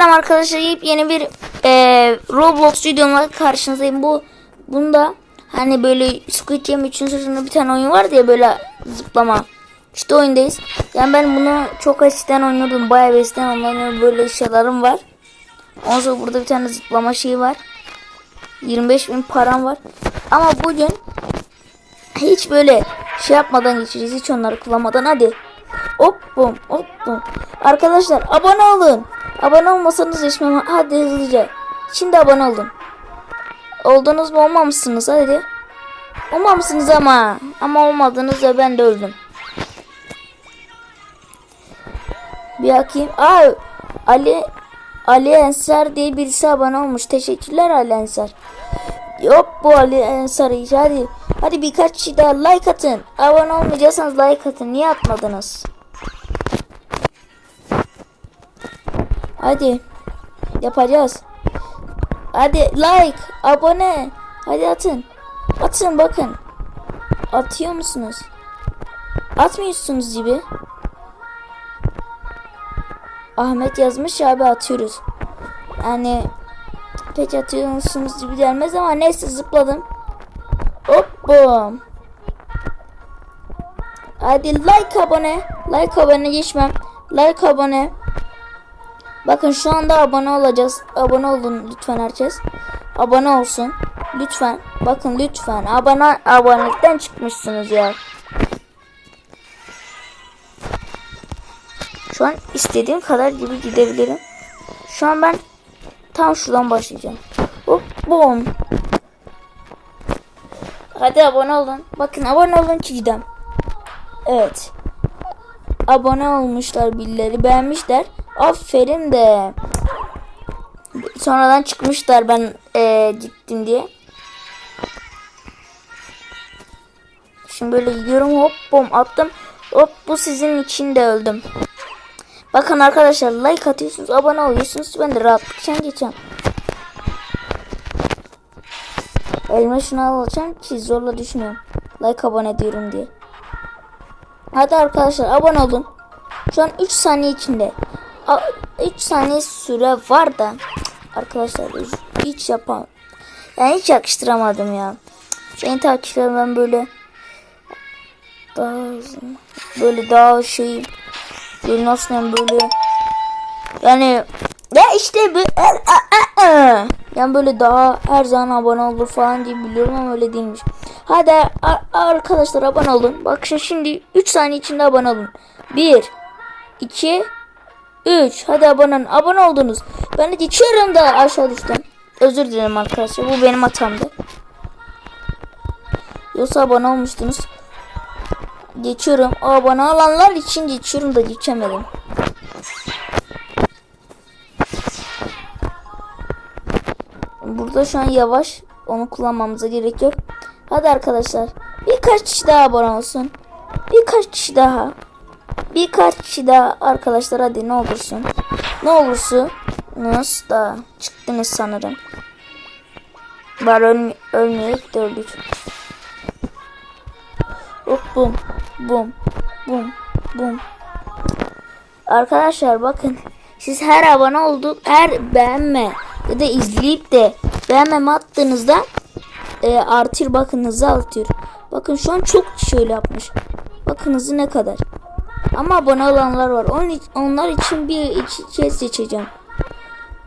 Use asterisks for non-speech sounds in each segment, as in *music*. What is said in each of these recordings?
Selam arkadaşlar yeni bir e, Roblox videomla karşınızdayım. Bu bunda hani böyle Squid Game 3. sezonunda bir tane oyun vardı ya böyle zıplama. İşte oyundayız. Yani ben bunu çok eskiden oynuyordum. Bayağı bir eskiden oynuyordum. Böyle eşyalarım var. Ondan sonra burada bir tane zıplama şeyi var. 25 bin param var. Ama bugün hiç böyle şey yapmadan geçeceğiz. Hiç onları kullanmadan. Hadi. Hop bum hop bum. Arkadaşlar abone olun. Abone olmasanız geçmem. Hadi hızlıca. Şimdi abone olun. Oldunuz mu olmamışsınız hadi. Olmamışsınız ama. Ama olmadınız da ben de öldüm. Bir bakayım. Aa, Ali Ali Ensar diye birisi abone olmuş. Teşekkürler Ali Ensar. Yok bu Ali Ensar hiç. Hadi. Hadi birkaç kişi daha like atın. Abone olmayacaksanız like atın. Niye atmadınız? Hadi. Yapacağız. Hadi like, abone. Hadi atın. Atın bakın. Atıyor musunuz? Atmıyorsunuz gibi. Ahmet yazmış ya abi atıyoruz. Yani pek atıyor musunuz gibi gelmez ama neyse zıpladım. Hop. Hadi like abone. Like abone geçmem. Like abone. Bakın şu anda abone olacağız. Abone olun lütfen herkes. Abone olsun. Lütfen. Bakın lütfen. Abone abonelikten çıkmışsınız ya. Şu an istediğim kadar gibi gidebilirim. Şu an ben tam şuradan başlayacağım. Hop bom. Hadi abone olun. Bakın abone olun ki gidem. Evet. Abone olmuşlar birileri beğenmişler. Aferin de. Sonradan çıkmışlar ben ee, gittim diye. Şimdi böyle gidiyorum hop bom attım. Hop bu sizin için de öldüm. Bakın arkadaşlar like atıyorsunuz abone oluyorsunuz ben de rahatlıkla geçeceğim. Elime şunu alacağım ki zorla düşünüyorum. Like abone diyorum diye. Hadi arkadaşlar abone olun. Şu an 3 saniye içinde. 3 saniye süre var da. Arkadaşlar hiç yapam. Yani hiç yakıştıramadım ya. Beni takipçilerim ben böyle daha böyle daha şey böyle nasıl diyeyim, böyle yani ya işte bu yani böyle daha her zaman abone olur falan diye biliyorum ama öyle değilmiş. Hadi arkadaşlar abone olun. Bak şimdi 3 saniye içinde abone olun. 1 2 3 Hadi abone olun. Abone oldunuz. Ben de geçiyorum da aşağı düştüm. Özür dilerim arkadaşlar. Bu benim hatamdı. Yoksa abone olmuştunuz. Geçiyorum. Abone olanlar için geçiyorum da geçemedim. Burada şu an yavaş. Onu kullanmamıza gerek yok. Hadi arkadaşlar. Birkaç kişi daha abone olsun. Birkaç kişi daha. Birkaç kişi daha arkadaşlar hadi ne olursun. Ne olursunuz da çıktınız sanırım. Var öl ölmeyerek de öldük. Hop bum bum bum bum. Arkadaşlar bakın siz her abone olduk her beğenme ya da izleyip de beğenmeme attığınızda e, artır bakın hızı artıyor. Bakın şu an çok şöyle yapmış. Bakın hızı ne kadar. Ama abone olanlar var. Onun, onlar için bir iki kez seçeceğim.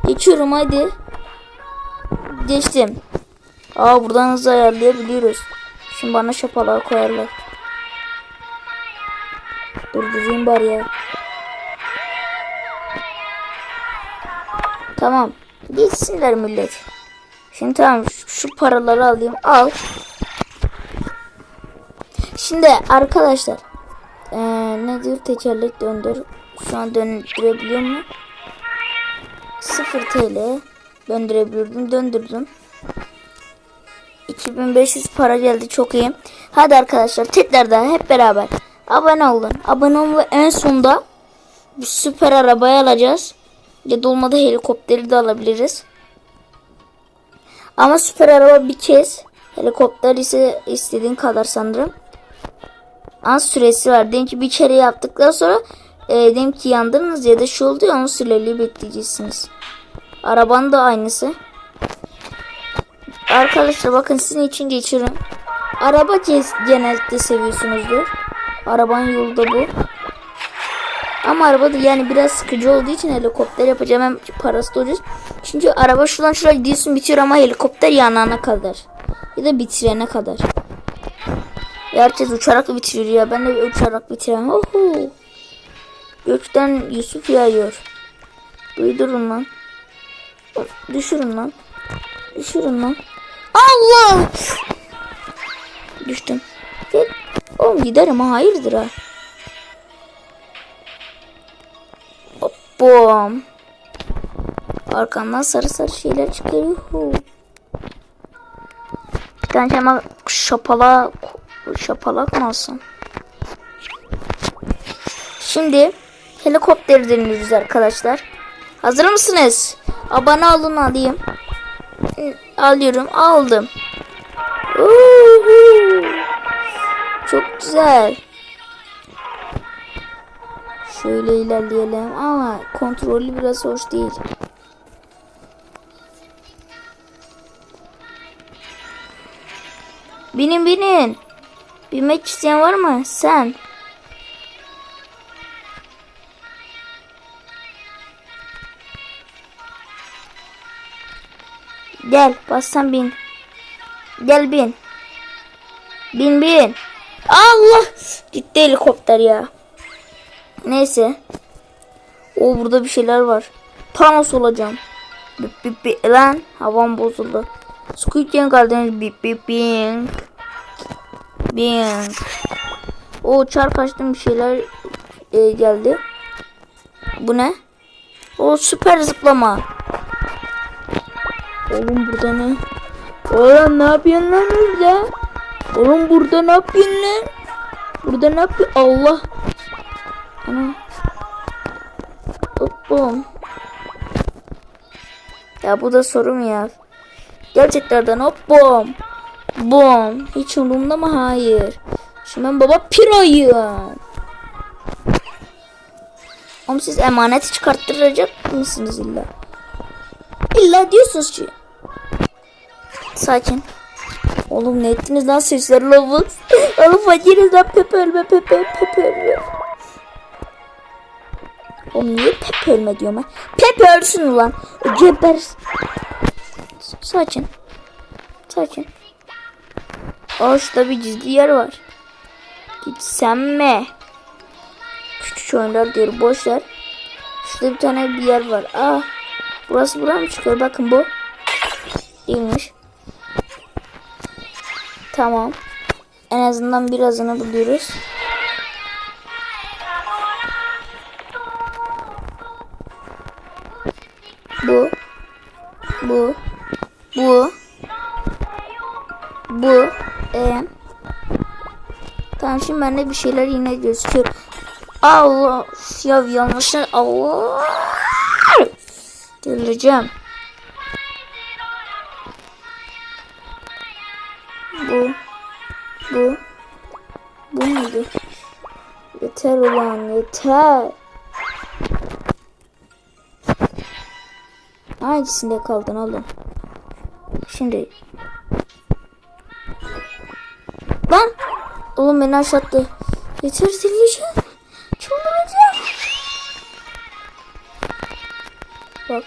Geçiyorum hadi. Geçtim. Aa buradan hızı ayarlayabiliyoruz. Şimdi bana şapalığa koyarlar. Dur dizeyim bari ya. Tamam. Geçsinler millet. Şimdi tamam şu paraları alayım. Al. Şimdi arkadaşlar. Ee, nedir tekerlek döndür. Şu an döndürebiliyor mu? 0 TL döndürebilirdim. Döndürdüm. 2500 para geldi. Çok iyi. Hadi arkadaşlar tekrardan hep beraber abone olun. Abone olun ve en sonda bu süper arabayı alacağız. Ya dolmada helikopteri de alabiliriz. Ama süper araba bir kez. Helikopter ise istediğin kadar sanırım. Az süresi var. Diyelim ki bir kere yaptıktan sonra e, dedim ki yandınız ya da şu oldu ya onun süreliği bekleyeceksiniz. Arabanın da aynısı. Arkadaşlar bakın sizin için geçiyorum. Araba genellikle seviyorsunuzdur. Arabanın yolu da bu. Ama araba da yani biraz sıkıcı olduğu için helikopter yapacağım. Hem parası da ucuz. Çünkü araba şuradan şuraya gidiyorsun bitiyor ama helikopter yanana kadar. Ya da bitirene kadar. Herkes uçarak bitiriyor ya. Ben de uçarak bitiremem. Oho. Gökten Yusuf yağıyor. Duydurun lan. Düşürün lan. Düşürün lan. Allah! Düştüm. Gel. Oğlum giderim ha. Hayırdır ha. Hop, Bom. Arkamdan sarı sarı şeyler çıkıyor. Bir tane şapala şapalak mı alsam? Şimdi helikopteri deniyoruz arkadaşlar. Hazır mısınız? Abone olun alayım. Alıyorum. Aldım. Çok güzel. Şöyle ilerleyelim ama kontrolü biraz hoş değil. Binin binin. Binmek isteyen var mı? Sen. Gel bassan bin. Gel bin. Bin bin. Allah. Gitti helikopter ya. Neyse. O burada bir şeyler var. Thanos olacağım. Bip bip bip. Lan havam bozuldu. Squid Game Gardens bip bip bing. Bing. O çarp açtım bir şeyler e, geldi. Bu ne? O süper zıplama. Oğlum burada ne? Oğlum ne yapıyorsun lan burada? Oğlum burada ne yapıyorsun lan? Burada ne yapıyor? Allah. Ana. Hoppum. Ya bu da sorum ya. Gerçeklerden hop bom. Hiç umurumda mı? Hayır. Şimdi ben baba piroyum. Oğlum siz emaneti çıkarttıracak mısınız illa? İlla diyorsunuz ki. Sakin. Oğlum ne ettiniz lan sesler lavuz. *laughs* Oğlum fakiriz lan pepe ölme pepe. Oğlum niye pepe ölme diyorum ben. Pepe ulan. Geber. Sakin. Sakin. Aa şurada bir gizli yer var. Gitsem mi? Küçük oyunlar diyor boş ver. Şurada bir tane bir yer var. Aa. Burası buraya mı çıkıyor? Bakın bu. Değilmiş. Tamam. En azından birazını buluyoruz. Bu. Bu. Bu. Bu. E. Tamam şimdi bende bir şeyler yine gözüküyor. Allah. Ya yanlışlar. Allah. Delireceğim. Bu. Bu. Bu muydu? Yeter ulan yeter. Hangisinde kaldın oğlum? Şimdi. Beni aşattı. Yeter delireceğim. Çıldıracağım. Bak.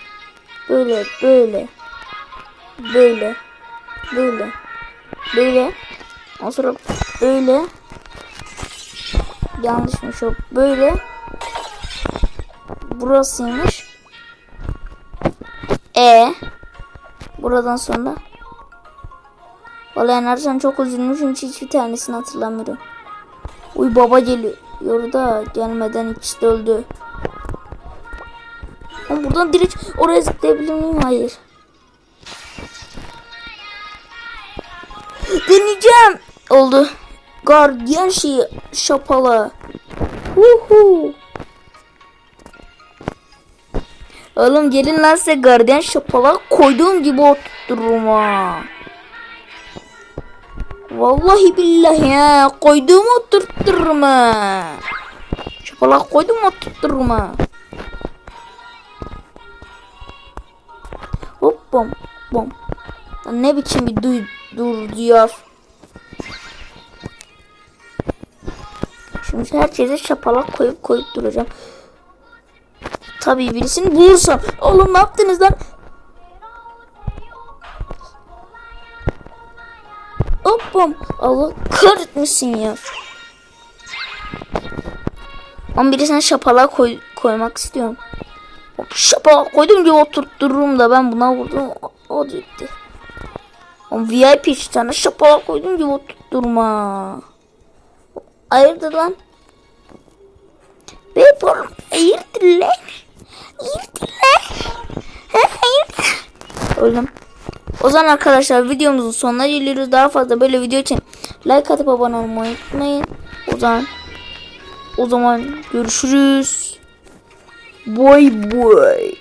Böyle böyle. Böyle. Böyle. Böyle. Ondan sonra böyle. Yanlışmış o. Böyle. Burasıymış. E. Buradan sonra. Vallahi Enerjan çok üzülmüşüm çünkü hiçbir tanesini hatırlamıyorum. Uy baba geliyor. da gelmeden ikisi de öldü. Ama buradan direkt oraya zıplayabilir miyim? Hayır. Deneyeceğim. Oldu. Gardiyan şeyi şapalı. Uhu. Oğlum gelin lan size gardiyan şapalı koyduğum gibi oturturum ha. Vallahi billahi ya koyduğumu oturttururum ha. Şapalak koydum mu tuttururum ha. Hop bom bom. Lan ne biçim bir duy, dur diyor. Şimdi herkese şapalak koyup koyup duracağım. Tabii birisini bulursam. Oğlum ne yaptınız lan? Hoppam. Allah kahretmesin ya. Ama birisine şapalağa koy, koymak istiyorum. Şapalağa koydum diye oturttururum da ben buna vurdum. O, o gitti. VIP işte sana şapalağa koydum diye oturtturma. Hayırdır lan? Be oğlum hayırdır lan? Hayırdır lan? Ha, hayırdır? Öldüm. O zaman arkadaşlar videomuzun sonuna geliyoruz. Daha fazla böyle video için like atıp abone olmayı unutmayın. O zaman o zaman görüşürüz. Boy boy.